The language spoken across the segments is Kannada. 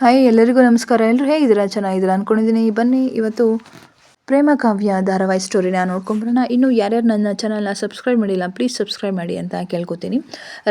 ಹಾಯ್ ಎಲ್ಲರಿಗೂ ನಮಸ್ಕಾರ. ಎಲ್ಲರೂ ಹೇಗಿದ್ದೀರಾ? ಚೆನ್ನಾಗಿದ್ದೀರಾ? ಅಂದ್ಕೊಂಡಿದ್ದೀನಿ ಬನ್ನಿ, ಇವತ್ತು ಪ್ರೇಮ ಕಾವ್ಯ ಧಾರಾವಾಹಿ ಸ್ಟೋರಿನ ನೋಡ್ಕೊಂಬರೋಣ. ಇನ್ನು ಯಾರ್ಯಾರು ನನ್ನ ಚಾನಲ್ನ ಸಬ್ಸ್ಕ್ರೈಬ್ ಮಾಡಿಲ್ಲ ಪ್ಲೀಸ್ ಸಬ್ಸ್ಕ್ರೈಬ್ ಮಾಡಿ ಅಂತ ಕೇಳ್ಕೊತೀನಿ.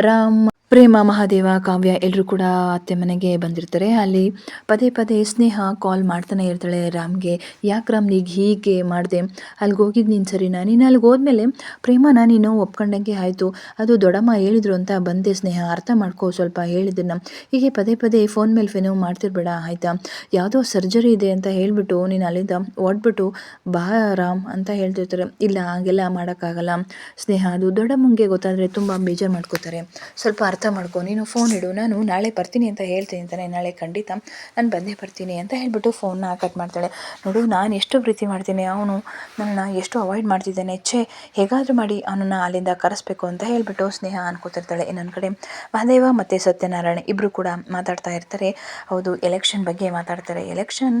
ರಾಮ್ ಪ್ರೇಮ ಮಹಾದೇವ ಕಾವ್ಯ ಎಲ್ಲರೂ ಕೂಡ ಅತ್ತೆ ಮನೆಗೆ ಬಂದಿರ್ತಾರೆ. ಅಲ್ಲಿ ಪದೇ ಪದೇ ಸ್ನೇಹ ಕಾಲ್ ಮಾಡ್ತಾನೆ ಇರ್ತಾಳೆ ರಾಮ್ಗೆ. ಯಾಕೆ ರಾಮ್ ನೀಗ ಹೀಗೆ ಮಾಡಿದೆ? ಅಲ್ಲಿಗೆ ಹೋಗಿದ್ದು ನೀನು ಸರಿನಾ? ನೀನು ಅಲ್ಲಿಗೆ ಹೋದ್ಮೇಲೆ ಪ್ರೇಮನ ನೀನು ಒಪ್ಕೊಂಡಂಗೆ ಆಯಿತು. ಅದು ದೊಡ್ಡಮ್ಮ ಹೇಳಿದ್ರು ಅಂತ ಬಂದೆ ಸ್ನೇಹ. ಅರ್ಥ ಮಾಡ್ಕೋ ಸ್ವಲ್ಪ ಹೇಳಿದ್ದನ್ನು ಹೀಗೆ ಪದೇ ಪದೇ ಫೋನ್ ಮೇಲೆ ಫೆನೋ ಮಾಡ್ತಿರ್ಬೇಡ, ಆಯಿತಾ? ಯಾವುದೋ ಸರ್ಜರಿ ಇದೆ ಅಂತ ಹೇಳಿಬಿಟ್ಟು ನೀನು ಅಲ್ಲಿಂದ ಓಡ್ಬಿಟ್ಟು ಬಾ ರಾಮ್ ಅಂತ ಹೇಳ್ತಿರ್ತಾರೆ. ಇಲ್ಲ, ಹಾಗೆಲ್ಲ ಮಾಡೋಕ್ಕಾಗಲ್ಲ. ಸ್ನೇಹ, ಅದು ದೊಡ್ಡಮ್ಮಂಗೆ ಗೊತ್ತಾದರೆ ತುಂಬ ಬೇಜಾರು ಮಾಡ್ಕೋತಾರೆ. ಸ್ವಲ್ಪ ಅರ್ಥ ಮಾಡ್ಕೊ. ನೀನು ಫೋನ್ ಇಡು. ನಾನು ನಾಳೆ ಬರ್ತೀನಿ ಅಂತ ಹೇಳ್ತೀನಿ ಅಂತಾನೆ. ನಾಳೆ ಖಂಡಿತ ನಾನು ಬಂದೇ ಬರ್ತೀನಿ ಅಂತ ಹೇಳ್ಬಿಟ್ಟು ಫೋನ್ನ ಕಟ್ ಮಾಡ್ತಾಳೆ. ನೋಡು, ನಾನು ಎಷ್ಟು ಪ್ರೀತಿ ಮಾಡ್ತೀನಿ. ಅವನು ನನ್ನ ಎಷ್ಟು ಅವಾಯ್ಡ್ ಮಾಡ್ತಿದ್ದಾನೆ. ಛೇ, ಹೇಗಾದರೂ ಮಾಡಿ ಅವನನ್ನು ಅಲ್ಲಿಂದ ಕರೆಸ್ಬೇಕು ಅಂತ ಹೇಳಿಬಿಟ್ಟು ಸ್ನೇಹ ಅನ್ಕೋತಿರ್ತಾಳೆ. ಇನ್ನೊಂದು ಕಡೆ ಮಹದೇವ ಮತ್ತು ಸತ್ಯನಾರಾಯಣ ಇಬ್ಬರು ಕೂಡ ಮಾತಾಡ್ತಾ ಇರ್ತಾರೆ. ಹೌದು ಎಲೆಕ್ಷನ್ ಬಗ್ಗೆ ಮಾತಾಡ್ತಾರೆ. ಎಲೆಕ್ಷನ್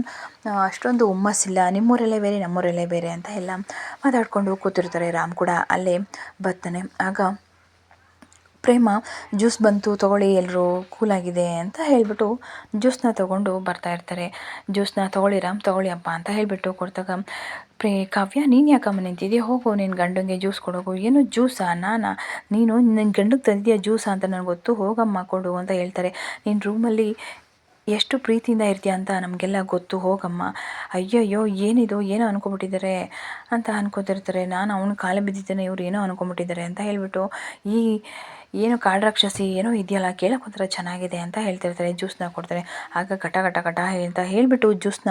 ಅಷ್ಟೊಂದು ಹುಮ್ಮಸ್ಸಿಲ್ಲ ನಿಮ್ಮೂರಲ್ಲೇ ಬೇರೆ, ನಮ್ಮೂರಲ್ಲೇ ಬೇರೆ ಅಂತ ಎಲ್ಲ ಮಾತಾಡ್ಕೊಂಡು ಕೂತಿರ್ತಾರೆ. ರಾಮ್ ಕೂಡ ಅಲ್ಲೇ ಬರ್ತಾನೆ. ಆಗ ಪ್ರೇಮ, ಜ್ಯೂಸ್ ಬಂತು, ತೊಗೊಳ್ಳಿ ಎಲ್ಲರೂ ಕೂಲಾಗಿದೆ ಅಂತ ಹೇಳಿಬಿಟ್ಟು ಜ್ಯೂಸನ್ನ ತೊಗೊಂಡು ಬರ್ತಾ ಇರ್ತಾರೆ. ಜ್ಯೂಸನ್ನ ತೊಗೊಳ್ಳಿ ರಾಮ್, ತೊಗೊಳ್ಳಿ ಅಪ್ಪ ಅಂತ ಹೇಳಿಬಿಟ್ಟು ಕೊಡ್ತಾಗ, ಪ್ರೇ, ಕಾವ್ಯ, ನೀನು ಯಾಕಮ್ಮ ನಿಂತಿದ್ಯಾ? ಹೋಗು ನಿನ್ನ ಗಂಡಂಗೆ ಜ್ಯೂಸ್ ಕೊಡೋಗು. ಏನು ಜ್ಯೂಸಾ? ನಾನಾ? ನೀನು ನಿನ್ನ ಗಂಡಗೆ ತಂದಿದ್ಯಾ ಜ್ಯೂಸಾ ಅಂತ ನನಗೆ ಗೊತ್ತು. ಹೋಗಮ್ಮ, ಕೊಡು ಅಂತ ಹೇಳ್ತಾರೆ. ನಿನ್ನ ರೂಮಲ್ಲಿ ಎಷ್ಟು ಪ್ರೀತಿಯಿಂದ ಇರ್ತೀಯ ಅಂತ ನಮಗೆಲ್ಲ ಗೊತ್ತು, ಹೋಗಮ್ಮ. ಅಯ್ಯಯ್ಯೋ, ಏನಿದು? ಏನೋ ಅನ್ಕೊಂಬಿಟ್ಟಿದ್ದಾರೆ ಅಂತ ಅನ್ಕೋತಿರ್ತಾರೆ. ನಾನು ಅವನ ಕಾಲ ಬಿದ್ದಿದ್ದೇನೆ, ಇವರು ಏನೋ ಅನ್ಕೊಂಬಿಟ್ಟಿದ್ದಾರೆ ಅಂತ ಹೇಳಿಬಿಟ್ಟು, ಈ ಏನು ಕಾಡು ರಾಕ್ಷಸಿ ಏನೋ ಇದೆಯಲ್ಲ, ಕೇಳೋಕೆ ಒಂಥರ ಚೆನ್ನಾಗಿದೆ ಅಂತ ಹೇಳ್ತಿರ್ತಾರೆ ಜ್ಯೂಸನ್ನ ಕೊಡ್ತಾರೆ. ಆಗ ಕಟ ಕಟ ಕಟ ಅಂತ ಹೇಳಿಬಿಟ್ಟು ಜ್ಯೂಸ್ನ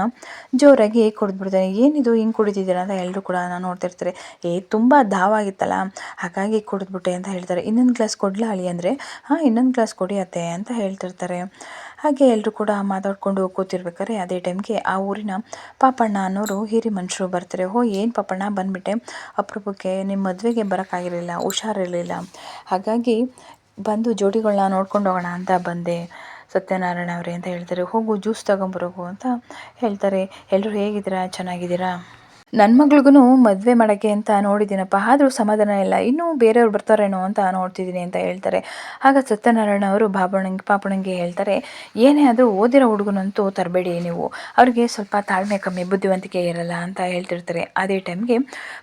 ಜೋರಾಗಿ ಕುಡಿದ್ಬಿಡ್ತಾರೆ. ಏನಿದು? ಹಿಂಗೆ ಕುಡಿತಿದ್ದೀರಾ ಅಂತ ಎಲ್ಲರೂ ಕೂಡ ನಾನು ನೋಡ್ತಿರ್ತಾರೆ. ಏ, ತುಂಬ ದಾವಾಗಿತ್ತಲ್ಲ ಹಾಗಾಗಿ ಕುಡಿದ್ಬಿಟ್ಟೆ ಅಂತ ಹೇಳ್ತಾರೆ. ಇನ್ನೊಂದು ಗ್ಲಾಸ್ ಕೊಡ್ಲಾ ಅಳಿ ಅಂದರೆ, ಹಾಂ, ಇನ್ನೊಂದು ಗ್ಲಾಸ್ ಕೊಡಿಯತ್ತೆ ಅಂತ ಹೇಳ್ತಿರ್ತಾರೆ. ಹಾಗೆ ಎಲ್ಲರೂ ಕೂಡ ಮಾತಾಡ್ಕೊಂಡು ಕೂತಿರ್ಬೇಕಾದ್ರೆ ಅದೇ ಟೈಮ್ಗೆ ಆ ಊರಿನ ಪಾಪಣ್ಣ ಅನ್ನೋರು ಹಿರಿ ಮನುಷ್ಯರು ಬರ್ತಾರೆ. ಹೋ ಏನು ಪಾಪಣ್ಣ? ಬಂದ್ಬಿಟ್ಟೆ. ಅಪರೂಪಕ್ಕೆ ನಿಮ್ಮ ಮದುವೆಗೆ ಬರೋಕ್ಕಾಗಿರಲಿಲ್ಲ ಹುಷಾರಿರಲಿಲ್ಲ. ಹಾಗಾಗಿ ಬಂದು ಜೋಡಿಗಳನ್ನ ನೋಡ್ಕೊಂಡು ಹೋಗೋಣ ಅಂತ ಬಂದೆ. ಸತ್ಯನಾರಾಯಣ ಅವರೇ ಅಂತ ಹೇಳ್ತಾರೆ. ಹೋಗು, ಜ್ಯೂಸ್ ತಗೊಂಬರೋಗು ಅಂತ ಹೇಳ್ತಾರೆ. ಎಲ್ಲರೂ ಹೇಗಿದ್ದೀರಾ? ಚೆನ್ನಾಗಿದ್ದೀರಾ? ನನ್ನ ಮಗಳಿಗೂ ಮದುವೆ ಮಾಡೋಕ್ಕೆ ಅಂತ ನೋಡಿದ್ದೀನಪ್ಪ, ಆದರೂ ಸಮಾಧಾನ ಇಲ್ಲ. ಇನ್ನೂ ಬೇರೆಯವ್ರು ಬರ್ತಾರೇನೋ ಅಂತ ನೋಡ್ತಿದ್ದೀನಿ ಅಂತ ಹೇಳ್ತಾರೆ. ಆಗ ಸತ್ಯನಾರಾಯಣ ಅವರು ಬಾಬಣ್ಣಂಗೆ, ಪಾಪಣ್ಣಂಗೆ ಹೇಳ್ತಾರೆ, ಏನೇ ಆದರೂ ಓದಿರೋ ಹುಡುಗನಂತೂ ತರಬೇಡಿ ನೀವು. ಅವ್ರಿಗೆ ಸ್ವಲ್ಪ ತಾಳ್ಮೆ ಕಮ್ಮಿ, ಬುದ್ಧಿವಂತಿಕೆ ಇರಲ್ಲ ಅಂತ ಹೇಳ್ತಿರ್ತಾರೆ. ಅದೇ ಟೈಮ್ಗೆ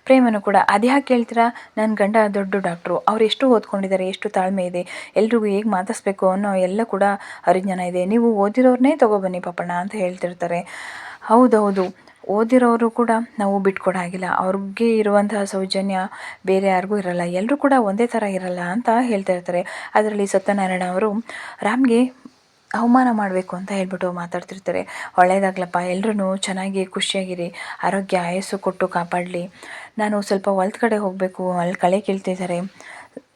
ಪ್ರೇಮನು ಕೂಡ ಅದ್ಯಾಕೆ ಹೇಳ್ತೀರಾ? ನನ್ನ ಗಂಡ ದೊಡ್ಡ ಡಾಕ್ಟ್ರು, ಅವ್ರು ಎಷ್ಟು ಓದ್ಕೊಂಡಿದ್ದಾರೆ, ಎಷ್ಟು ತಾಳ್ಮೆ ಇದೆ, ಎಲ್ರಿಗೂ ಹೇಗೆ ಮಾತಾಡಿಸ್ಬೇಕು ಅನ್ನೋ ಎಲ್ಲ ಕೂಡ ಅರಿಜ್ಞಾನ ಇದೆ. ನೀವು ಓದಿರೋರನ್ನೇ ತೊಗೊಬನ್ನಿ ಪಾಪಣ್ಣ ಅಂತ ಹೇಳ್ತಿರ್ತಾರೆ. ಹೌದೌದು. ಓದಿರೋರು ಕೂಡ ನಾವು ಬಿಟ್ಕೊಡಾಗಿಲ್ಲ ಅವ್ರಿಗೆ ಇರುವಂತಹ ಸೌಜನ್ಯ ಬೇರೆ ಯಾರಿಗೂ ಇರಲ್ಲ. ಎಲ್ಲರೂ ಕೂಡ ಒಂದೇ ಥರ ಇರಲ್ಲ ಅಂತ ಹೇಳ್ತಾ ಇರ್ತಾರೆ. ಅದರಲ್ಲಿ ಸತ್ಯನಾರಾಯಣ ಅವರು, ರಾಮ್ಗೆ ಅವಮಾನ ಮಾಡಬೇಕು ಅಂತ ಹೇಳ್ಬಿಟ್ಟು ಮಾತಾಡ್ತಿರ್ತಾರೆ. ಒಳ್ಳೆಯದಾಗ್ಲಪ್ಪ ಎಲ್ಲರೂ ಚೆನ್ನಾಗಿ ಖುಷಿಯಾಗಿರಿ. ಆರೋಗ್ಯ, ಆಯಸ್ಸು ಕೊಟ್ಟು ಕಾಪಾಡಲಿ. ನಾನು ಸ್ವಲ್ಪ ಹೊಲ್ದ ಕಡೆ ಹೋಗಬೇಕು. ಅಲ್ಲಿ ಕಳೆ ಕೀಳ್ತಿದ್ದಾರೆ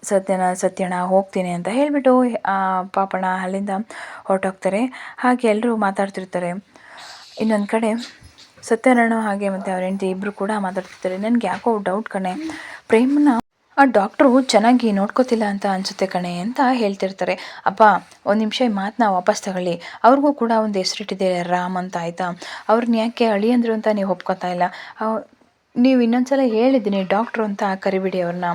ಸತ್ಯನ ಸತ್ಯಣ ಹೋಗ್ತೀನಿ ಅಂತ ಹೇಳಿಬಿಟ್ಟು ಪಾಪಣ ಅಲ್ಲಿಂದ ಹೊರಟೋಗ್ತಾರೆ. ಹಾಗೆ ಎಲ್ಲರೂ ಮಾತಾಡ್ತಿರ್ತಾರೆ. ಇನ್ನೊಂದು ಕಡೆ ಸತ್ಯನಾರಾಯಣ ಹಾಗೆ ಮತ್ತು ಅವ್ರ ಹೆಂಡತಿ ಇಬ್ಬರು ಕೂಡ ಮಾತಾಡ್ತಿದ್ದಾರೆ. ನನಗೆ ಯಾಕೋ ಡೌಟ್ ಕಣೆ. ಪ್ರೇಮನ ಆ ಡಾಕ್ಟ್ರು ಚೆನ್ನಾಗಿ ನೋಡ್ಕೋತಿಲ್ಲ ಅಂತ ಅನಿಸುತ್ತೆ ಕಣೆ ಅಂತ ಹೇಳ್ತಿರ್ತಾರೆ. ಅಪ್ಪ, ಒಂದು ನಿಮಿಷ ಈ ಮಾತನ್ನ ವಾಪಸ್ ತಗೊಳ್ಳಿ. ಅವ್ರಿಗೂ ಕೂಡ ಒಂದು ಹೆಸರಿಟ್ಟಿದೆ, ರಾಮ್ ಅಂತ ಆಯಿತಾ? ಅವ್ರನ್ನ ಯಾಕೆ ಅಳಿಯಂದ್ರು ಅಂತ ನೀವು ಒಪ್ಕೋತಾ ಇಲ್ಲ? ನೀವು ಇನ್ನೊಂದು ಸಲ ಹೇಳಿದ್ದೀನಿ ಡಾಕ್ಟ್ರು ಅಂತ ಕರಿಬಿಡಿ ಅವ್ರನ್ನ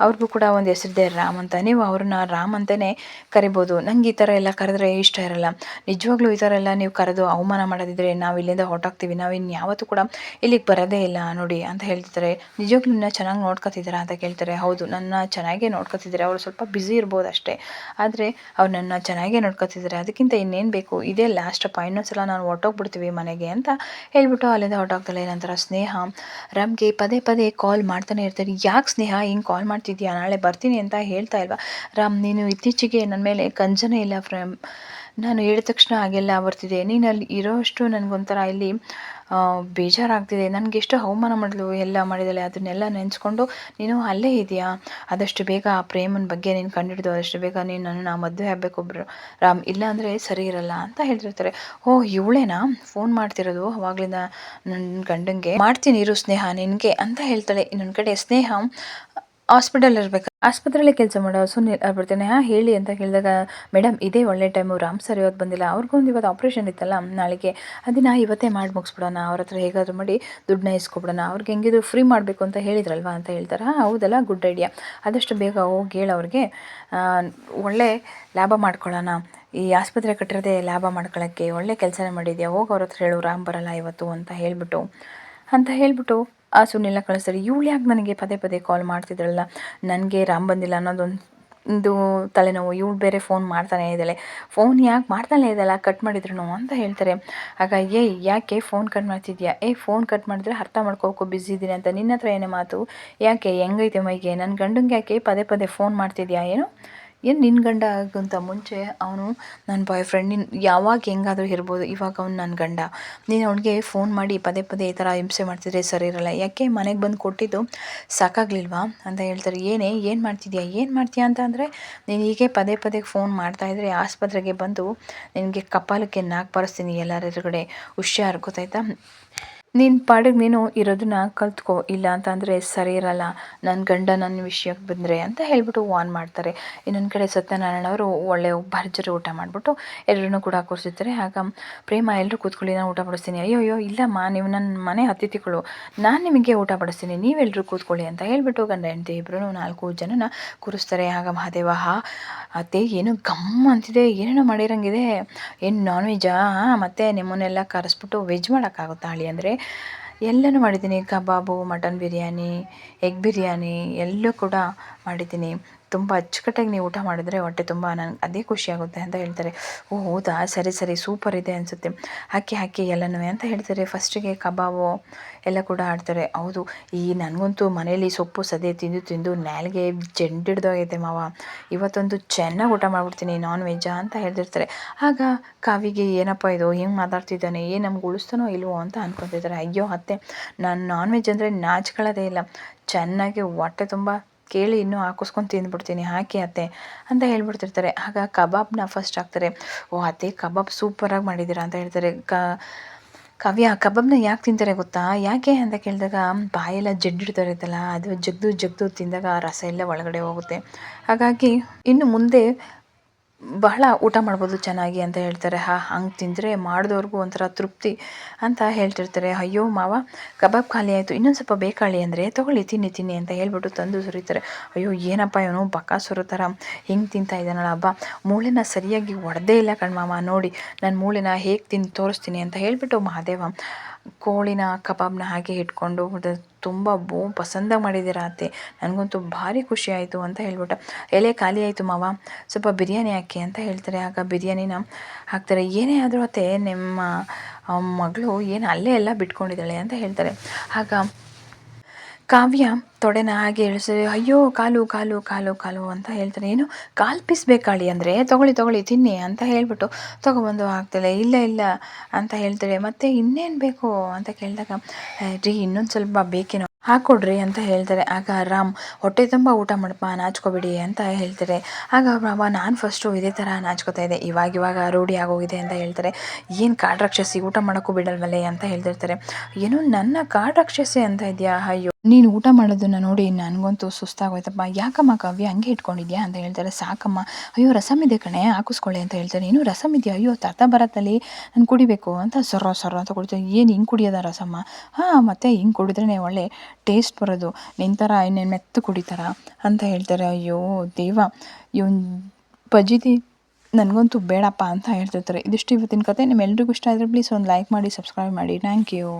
ಅವ್ರಿಗೂ ಕೂಡ ಒಂದು ಹೆಸರಿದೆ ರಾಮ್ ಅಂತ. ನೀವು ಅವ್ರನ್ನ ರಾಮ್ ಅಂತಲೇ ಕರಿಬೋದು. ನಂಗೆ ಈ ಥರ ಎಲ್ಲ ಕರೆದ್ರೆ ಇಷ್ಟ ಇರಲ್ಲ. ನಿಜವಾಗ್ಲೂ ಈ ಥರ ಎಲ್ಲ ನೀವು ಕರೆದು ಅವಮಾನ ಮಾಡೋದಿದ್ರೆ ನಾವು ಇಲ್ಲಿಂದ ಹೊರಟೋಗ್ತೀವಿ. ನಾವು ಇನ್ನು ಯಾವತ್ತೂ ಕೂಡ ಇಲ್ಲಿಗೆ ಬರೋದೇ ಇಲ್ಲ ನೋಡಿ ಅಂತ ಹೇಳ್ತಿದ್ದಾರೆ ನಿಜವಾಗ್ಲೂ ನಿನ್ನ ಚೆನ್ನಾಗಿ ನೋಡ್ಕೊತಿದ್ದೀರಾ ಅಂತ ಕೇಳ್ತಾರೆ. ಹೌದು, ನನ್ನ ಚೆನ್ನಾಗೇ ನೋಡ್ಕೊತಿದ್ದಾರೆ ಅವರು ಸ್ವಲ್ಪ ಬ್ಯುಸಿ ಇರ್ಬೋದು ಅಷ್ಟೇ. ಆದರೆ ಅವ್ರು ನನ್ನ ಚೆನ್ನಾಗೇ ನೋಡ್ಕೊತಿದ್ದಾರೆ ಅದಕ್ಕಿಂತ ಇನ್ನೇನು ಬೇಕು? ಇದೇ ಇನ್ನೊಂದು ಇನ್ನೊಂದ್ಸಲ ನಾನು ಹೊರಟೋಗ್ಬಿಡ್ತೀವಿ ಮನೆಗೆ ಅಂತ ಹೇಳ್ಬಿಟ್ಟು ಅಲ್ಲಿಂದ ಹೊರಟೋಗ್ತಾಳೆ. ನಂತರ ಸ್ನೇಹ ರಾಮ್ಗೆ ಪದೇ ಪದೇ ಕಾಲ್ ಮಾಡ್ತಾನೆ ಇರ್ತಾರೆ. ಯಾಕೆ ಸ್ನೇಹ? ಹಿಂಗೆ ಕಾಲ್ ಮಾಡ್ತಿದ್ದೆ ಬರ್ತಿದ್ಯಾ ನಾಳೆ ಬರ್ತೀನಿ ಅಂತ ಹೇಳ್ತಾ ಇಲ್ವಾ? ರಾಮ್, ನೀನು ಇತ್ತೀಚೆಗೆ ನನ್ನ ಮೇಲೆ ಕಂಜನೇ ಇಲ್ಲ ಫ್ರೇಮ್. ನಾನು ಹೇಳಿದ ತಕ್ಷಣ ಹಾಗೆಲ್ಲ ಬರ್ತಿದೆ ನೀನು ಅಲ್ಲಿ ಇರೋಷ್ಟು ನನಗೊಂಥರ ಇಲ್ಲಿ ಬೇಜಾರಾಗ್ತಿದೆ. ನನಗೆ ಎಷ್ಟು ಅವಮಾನ ಮಾಡಲು ಎಲ್ಲ ಮಾಡಿದಳೆ ಅದನ್ನೆಲ್ಲ ನೆನೆಸ್ಕೊಂಡು ನೀನು ಅಲ್ಲೇ ಇದೆಯಾ? ಆದಷ್ಟು ಬೇಗ ಆ ಪ್ರೇಮನ ಬಗ್ಗೆ ನೀನು ಕಂಡಿಡ್ದು. ಆದಷ್ಟು ಬೇಗ ನೀನು ನನ್ನ ಮದುವೆ ಆಗಬೇಕು ಒಬ್ಬರು ರಾಮ್, ಇಲ್ಲ ಅಂದರೆ ಸರಿ ಇರಲ್ಲ ಅಂತ ಹೇಳ್ತಿರ್ತಾರೆ. ಓ, ಇವಳೇನಾ? ಫೋನ್ ಮಾಡ್ತಿರೋದು ಅವಾಗಲಿಂದ ನನ್ನ ಗಂಡಂಗೆ. ಮಾಡ್ತೀನಿ ಇರು ಸ್ನೇಹ ನಿನಗೆ ಅಂತ ಹೇಳ್ತಾಳೆ. ನನ್ನ ಕಡೆ ಸ್ನೇಹ ಹಾಸ್ಪಿಟಲ್ ಇರ್ಬೇಕು. ಆಸ್ಪತ್ರೆಯಲ್ಲಿ ಕೆಲಸ ಮಾಡೋ ಸುನಿಲ್ ಬರ್ತೇನೆ, ಹಾಂ, ಹೇಳಿ ಅಂತ ಕೇಳಿದಾಗ, ಮೇಡಮ್, ಇದೇ ಒಳ್ಳೆ ಟೈಮು ರಾಮ್ ಸರ್ ಇವತ್ತು ಬಂದಿಲ್ಲ. ಅವ್ರಿಗೊಂದು ಇವತ್ತು ಆಪ್ರೇಷನ್ ಇತ್ತಲ್ಲ ನಾಳೆಗೆ. ಅದನ್ನು ಇವತ್ತೇ ಮಾಡಿ ಮುಗಿಸ್ಬಿಡೋಣ. ಅವ್ರ ಹತ್ರ ಹೇಗಾದರೂ ಮಾಡಿ ದುಡ್ಡನ್ನ ಇಸ್ಕೊಬಿಡೋಣ. ಅವ್ರಿಗೆ ಹೆಂಗಿದ್ರು ಫ್ರೀ ಮಾಡಬೇಕು ಅಂತ ಹೇಳಿದ್ರಲ್ವಾ ಅಂತ ಹೇಳ್ತಾರೆ. ಹಾಂ, ಹೌದಲ್ಲ ಗುಡ್ ಐಡಿಯಾ ಆದಷ್ಟು ಬೇಗ ಹೋಗಿ ಹೇಳಿ ಅವ್ರಿಗೆ. ಒಳ್ಳೆ ಲಾಭ ಮಾಡ್ಕೊಳ್ಳೋಣ. ಈ ಆಸ್ಪತ್ರೆ ಕಟ್ಟಿರೋದೇ ಲಾಭ ಮಾಡ್ಕೊಳ್ಳೋಕ್ಕೆ ಒಳ್ಳೆ ಕೆಲಸನೇ ಮಾಡಿದ್ಯಾ? ಹೋಗಿ ಅವ್ರ ಹತ್ರ ಹೇಳು. ರಾಮ್ ಬರಲ್ಲ ಇವತ್ತು ಅಂತ ಹೇಳಿಬಿಟ್ಟು ಅಂತ ಹೇಳಿಬಿಟ್ಟು ಆ ಸುನಿಲ್ನ ಕಳಿಸ್ತಾರೆ. ಇವಳು ಯಾಕೆ ನನಗೆ ಪದೇ ಪದೇ ಕಾಲ್ ಮಾಡ್ತಿದ್ರಲ್ಲ ನನಗೆ ರಾಮ್ ಬಂದಿಲ್ಲ ಅನ್ನೋದೊಂದು ಇದು ತಲೆನೋವು. ಇವಳು ಬೇರೆ ಫೋನ್ ಮಾಡ್ತಾನೆ ಇದ್ದಾಳೆ. ಫೋನ್ ಯಾಕೆ ಮಾಡ್ತಾನೆ ಇದ್ದಲ್ಲ ಕಟ್ ಮಾಡಿದ್ರು ಅಂತ ಹೇಳ್ತಾರೆ. ಆಗ ಏಯ್ ಯಾಕೆ ಫೋನ್ ಕಟ್ ಮಾಡ್ತಿದ್ಯಾ? ಏಯ್ ಫೋನ್ ಕಟ್ ಮಾಡಿದ್ರೆ ಅರ್ಥ ಮಾಡ್ಕೋಕೋ ಬ್ಯುಸಿ ಇದ್ದೀನಿ ಅಂತ ನಿನ್ನ ಹತ್ರ ಏನೇ ಮಾತು? ಯಾಕೆ? ಹೆಂಗೈತೆ ಮೈಗೆ? ನನ್ನ ಗಂಡಂಗೆ ಯಾಕೆ ಪದೇ ಪದೇ ಫೋನ್ ಮಾಡ್ತಿದ್ಯಾ? ಏನು? ಏನು ನಿನ್ನ ಗಂಡ ಆಗಂತ ಮುಂಚೆ ಅವನು ನನ್ನ ಬಾಯ್ ಫ್ರೆಂಡ್ ನಿನ್ನ ಯಾವಾಗ ಹೆಂಗಾದರೂ ಇರ್ಬೋದು, ಇವಾಗ ಅವ್ನು ನನ್ನ ಗಂಡ. ನೀನು ಅವ್ನಿಗೆ ಫೋನ್ ಮಾಡಿ ಪದೇ ಪದೇ ಈ ಥರ ಹಿಂಸೆ ಮಾಡ್ತಿದ್ರೆ ಸರಿ ಇರಲ್ಲ. ಯಾಕೆ ಮನೆಗೆ ಬಂದು ಕೊಟ್ಟಿದ್ದು ಸಾಕಾಗಲಿಲ್ವಾ? ಅಂತ ಹೇಳ್ತಾರೆ. ಏನೇ, ಏನು ಮಾಡ್ತಿದ್ಯಾ? ಏನು ಮಾಡ್ತೀಯಾ ಅಂತ ಅಂದರೆ, ನೀನು ಹೀಗೆ ಪದೇ ಪದೇ ಫೋನ್ ಮಾಡ್ತಾಯಿದ್ರೆ ಆಸ್ಪತ್ರೆಗೆ ಬಂದು ನಿನಗೆ ಕಪಾಲಕ್ಕೆ ನಾಲ್ಕು ಬರೆಸ್ತೀನಿ ಎಲ್ಲರ ಎದುರುಗಡೆ. ಹುಷಾರು ಗೊತ್ತಾಯ್ತಾ? ನಿನ್ನ ಪಾಡಿಗೆ ನೀನು ಇರೋದನ್ನ ಕಲ್ತ್ಕೋ. ಇಲ್ಲ ಅಂತಂದರೆ ಸರಿ ಇರಲ್ಲ. ನನ್ನ ಗಂಡ ನನ್ನ ವಿಷಯಕ್ಕೆ ಬಂದರೆ ಅಂತ ಹೇಳಿಬಿಟ್ಟು ವಾನ್ ಮಾಡ್ತಾರೆ. ಇನ್ನೊಂದು ಕಡೆ ಸತ್ಯನಾರಾಯಣ ಅವರು ಒಳ್ಳೆ ಭರ್ಜರಿ ಊಟ ಮಾಡಿಬಿಟ್ಟು ಎಲ್ಲರನ್ನೂ ಕೂಡ ಕೂರಿಸಿರ್ತಾರೆ. ಆಗ ಪ್ರೇಮ ಎಲ್ಲರೂ ಕೂತ್ಕೊಳ್ಳಿ, ನಾನು ಊಟ ಬಡಿಸ್ತೀನಿ. ಅಯ್ಯೋ ಅಯ್ಯೋ ಇಲ್ಲಮ್ಮ, ನೀವು ನನ್ನ ಮನೆ ಅತಿಥಿಗಳು ನಾನು ನಿಮಗೆ ಊಟ ಬಡಿಸ್ತೀನಿ. ನೀವೆಲ್ಲರೂ ಕೂತ್ಕೊಳ್ಳಿ ಅಂತ ಹೇಳಿಬಿಟ್ಟು ಗಂಡ ಹೆಂಡತಿ ಇಬ್ಬರು ನಾಲ್ಕು ಜನನ ಕೂರಿಸ್ತಾರೆ. ಆಗ ಮಹಾದೇವ, ಹಾ, ಅತ್ತೆ, ಏನು ಗಮ್ ಅಂತಿದೆ? ಏನೇನೋ ಮಾಡಿರಂಗಿದೆ? ಏನು ನಾನ್ ವೆಜ್ಜಾ ಮತ್ತು ನಿಮ್ಮನ್ನೆಲ್ಲ ಕರೆಸ್ಬಿಟ್ಟು ವೆಜ್ ಮಾಡೋಕ್ಕಾಗುತ್ತಾ ಹಳಿ ಅಂದರೆ ಎಲ್ಲನೂ ಮಾಡಿದ್ದೀನಿ. ಕಬಾಬು ಮಟನ್ ಬಿರಿಯಾನಿ ಎಗ್ ಬಿರಿಯಾನಿ ಎಲ್ಲೂ ಕೂಡ ಮಾಡಿದ್ದೀನಿ. ತುಂಬ ಅಚ್ಚುಕಟ್ಟಾಗಿ ನೀವು ಊಟ ಮಾಡಿದರೆ ಹೊಟ್ಟೆ ತುಂಬ ನನಗೆ ಅದೇ ಖುಷಿಯಾಗುತ್ತೆ ಅಂತ ಹೇಳ್ತಾರೆ. ಓ, ಹೌದಾ? ಸರಿ ಸರಿ ಸೂಪರ್ ಇದೆ ಅನಿಸುತ್ತೆ. ಹಾಕಿ ಹಾಕಿ ಎಲ್ಲನೂ ಅಂತ ಹೇಳ್ತಾರೆ. ಫಸ್ಟಿಗೆ ಕಬಾಬು ಎಲ್ಲ ಕೂಡ ಆಡ್ತಾರೆ. ಹೌದು, ಈ ನನಗಂತೂ ಮನೇಲಿ ಸೊಪ್ಪು ಸದೆ ತಿಂದು ತಿಂದು ನಾಲ್ಗೆ ಜಂಡಿಡ್ದೋಗೈತೆ ಮಾವ. ಇವತ್ತೊಂದು ಚೆನ್ನಾಗಿ ಊಟ ಮಾಡಿಬಿಡ್ತೀನಿ ನಾನ್ ವೆಜ್ಜಾ ಅಂತ ಹೇಳ್ತಿರ್ತಾರೆ. ಆಗ ಕಾವಿಗೆ, ಏನಪ್ಪ ಇದು? ಹೆಂಗೆ ಮಾತಾಡ್ತಿದ್ದಾನೆ? ಏನು ನಮ್ಗೆ ಉಳಿಸ್ತಾನೋ ಇಲ್ವೋ ಅಂತ ಅನ್ಕೊತಿದ್ದಾರೆ ಅಯ್ಯೋ, ಅತ್ತೆ, ನಾನು ನಾನ್ ವೆಜ್ ಅಂದರೆ ನಾಚ್ಕೊಳ್ಳೋದೇ ಇಲ್ಲ. ಚೆನ್ನಾಗಿ ಹೊಟ್ಟೆ ತುಂಬ ಕೇಳಿ ಇನ್ನೂ ಹಾಕಿಸ್ಕೊಂಡು ತಿಂದ್ಬಿಡ್ತೀನಿ, ಹಾಕಿ ಅತ್ತೆ ಅಂತ ಹೇಳ್ಬಿಡ್ತಿರ್ತಾರೆ. ಆಗ ಕಬಾಬ್ನ ಫಸ್ಟ್ ಹಾಕ್ತಾರೆ. ಓ ಅತ್ತೆ ಕಬಾಬ್ ಸೂಪರಾಗಿ ಮಾಡಿದ್ದೀರಾ ಅಂತ ಹೇಳ್ತಾರೆ. ಕ, ಕವ್ಯ, ಕಬಾಬ್ನ ಯಾಕೆ ತಿಂತಾರೆ ಗೊತ್ತಾ? ಯಾಕೆ ಅಂತ ಕೇಳಿದಾಗ, ಬಾಯೆಲ್ಲ ಜಡ್ಡಿಡ್ತಾ ಅದು ಜಗ್ದು ಜಗ್ದು ತಿಂದಾಗ ರಸ ಎಲ್ಲ ಒಳಗಡೆ ಹೋಗುತ್ತೆ. ಹಾಗಾಗಿ ಇನ್ನು ಮುಂದೆ ಬಹಳ ಊಟ ಮಾಡ್ಬೋದು ಚೆನ್ನಾಗಿ ಅಂತ ಹೇಳ್ತಾರೆ. ಹಾ, ಹಂಗೆ ತಿಂದರೆ ಮಾಡಿದವ್ರಿಗೂ ಒಂಥರ ತೃಪ್ತಿ ಅಂತ ಹೇಳ್ತಿರ್ತಾರೆ. ಅಯ್ಯೋ ಮಾವ, ಕಬಾಬ್ ಖಾಲಿ ಆಯಿತು, ಇನ್ನೊಂದು ಸ್ವಲ್ಪ ಬೇಕಾಳಿ ಅಂದರೆ ತೊಗೊಳ್ಳಿ, ತಿನ್ನಿ ತಿನ್ನಿ ಅಂತ ಹೇಳ್ಬಿಟ್ಟು ತಂದು ಸುರಿತಾರೆ. ಅಯ್ಯೋ, ಏನಪ್ಪ ಇವನು ಬಕಾಸುರ ಥರ ಹಿಂಗೆ ತಿಂತಾ ಇದ್ದಾನಲ್ಲ ಹಬ್ಬ. ಮೂಳೆನ ಸರಿಯಾಗಿ ಒಡೆದೇ ಇಲ್ಲ ಕಣ್ಮಾಮ ನೋಡಿ. ನಾನು ಮೂಳೆನ ಹೇಗೆ ತಿಂದು ತೋರಿಸ್ತೀನಿ ಅಂತ ಹೇಳಿಬಿಟ್ಟು ಮಹಾದೇವ ಕೋಳಿನ, ಕಬಾಬ್ನ ಹಾಗೆ ಇಟ್ಕೊಂಡು ತುಂಬ ಬೋ ಪಸಂದಾಗಿ ಮಾಡಿದ್ದೀರಾ ಅತ್ತೆ ನನಗಂತೂ ಭಾರಿ ಖುಷಿ ಆಯಿತು ಅಂತ ಹೇಳ್ಬಿಟ್ಟು. ಎಲೆ ಖಾಲಿ ಆಯಿತು ಮಾವ. ಸ್ವಲ್ಪ ಬಿರಿಯಾನಿ ಹಾಕಿ ಅಂತ ಹೇಳ್ತಾರೆ. ಆಗ ಬಿರಿಯಾನಿನ ಹಾಕ್ತಾರೆ. ಏನೇ ಆದರೂ ಅತ್ತೆ, ನಿಮ್ಮ ಮಗಳು ಏನು ಅಲ್ಲೇ ಎಲ್ಲ ಬಿಟ್ಕೊಂಡಿದ್ದಾಳೆ ಅಂತ ಹೇಳ್ತಾರೆ. ಆಗ ಕಾವ್ಯ ತೊಡೆನ ಹಾಗೆ ಇಳಿಸಿದ್ರೆ ಅಯ್ಯೋ, ಕಾಲು ಕಾಲು ಕಾಲು ಕಾಲು ಅಂತ ಹೇಳ್ತಾರೆ. ಏನು, ಕಾಲು ಪೀಸ್ ಬೇಕಾಳಿ ಅಂದರೆ ತೊಗೊಳ್ಳಿ ತೊಗೊಳ್ಳಿ ತಿನ್ನಿ ಅಂತ ಹೇಳಿಬಿಟ್ಟು ತೊಗೊಬಂದು ಹಾಕ್ತಾಳೆ ಇಲ್ಲ ಇಲ್ಲ ಅಂತ ಹೇಳ್ತಾಳೆ ಮತ್ತೆ ಇನ್ನೇನು ಬೇಕು ಅಂತ ಕೇಳಿದಾಗ ರೀ, ಇನ್ನೊಂದು ಸ್ವಲ್ಪ ಬೇಕೇನೋ ಹಾಕ್ಕೊಡ್ರಿ ಅಂತ ಹೇಳ್ತಾರೆ. ಆಗ ರಾಮ್, ಹೊಟ್ಟೆ ತುಂಬ ಊಟ ಮಾಡಪ್ಪ, ನಾಚ್ಕೋಬೇಡಿ ಅಂತ ಹೇಳ್ತಾರೆ. ಆಗ ಬಾಬಾ ನಾನು ಫಸ್ಟು ಇದೇ ಥರ ನಾಚ್ಕೋತಾ ಇದ್ದೆ. ಇವಾಗ ಇವಾಗ ರೂಢಿ ಆಗೋಗಿದೆ ಅಂತ ಹೇಳ್ತಾರೆ. ಏನು ಕಾಡು ರಾಕ್ಷಸಿ, ಊಟ ಮಾಡೋಕ್ಕೂ ಬಿಡಲ್ವಲ್ಲೇ ಅಂತ ಹೇಳ್ತಿರ್ತಾರೆ. ಏನು ನನ್ನ ಕಾಡು ರಾಕ್ಷಸಿ ಅಂತ ಇದೆಯಾ? ಅಯ್ಯೋ ನೀನು ಊಟ ಮಾಡೋದನ್ನು ನೋಡಿ ನನಗಂತೂ ಸುಸ್ತಾಗೋಯ್ತಪ್ಪ. ಯಾಕಮ್ಮ ಕಾವ್ಯ? ಹಂಗೆ ಇಟ್ಕೊಂಡಿದ್ಯಾ ಅಂತ ಹೇಳ್ತಾರೆ. ಸಾಕಮ್ಮ. ಅಯ್ಯೋ ರಸಮ್ ಇದೆ ಕಣೆ. ಹಾಕಿಸ್ಕೊಳ್ಳಿ ಅಂತ ಹೇಳ್ತಾರೆ. ಏನು ರಸಮ್ ಇದೆಯಾ? ಅಯ್ಯೋ, ತಾತ ಬರತ್ತಲ್ಲಿ. ನಾನು ಕುಡಿಬೇಕು ಅಂತ ಸೊರ ಸೊರ ಅಂತ ಕುಡಿತಾರೆ ಏನು ಹಿಂಗೆ ಕುಡಿಯೋದ ರಸಮ್ಮ? ಹಾಂ, ಮತ್ತೆ ಹಿಂಗೆ ಕುಡಿದ್ರೇ ಒಳ್ಳೆ ಟೇಸ್ಟ್ ಬರೋದು. ನಿನ್ನ ಥರ ಇನ್ನೇನು ಮೆತ್ತು ಕುಡಿತಾರ? ಅಂತ ಹೇಳ್ತಾರೆ. ಅಯ್ಯೋ, ದೇವ. ಇವನ್ ಪಜಿತಿ ನನಗಂತೂ ಬೇಡಪ್ಪ ಅಂತ ಹೇಳ್ತಿರ್ತಾರೆ. ಇದಿಷ್ಟು ಇವತ್ತಿನ ಕತೆ. ನಿಮ್ಮೆಲ್ಲರಿಗೂ ಇಷ್ಟ ಆದರೆ ಪ್ಲೀಸ್ ಒಂದು ಲೈಕ್ ಮಾಡಿ ಸಬ್ಸ್ಕ್ರೈಬ್ ಮಾಡಿ. Thank you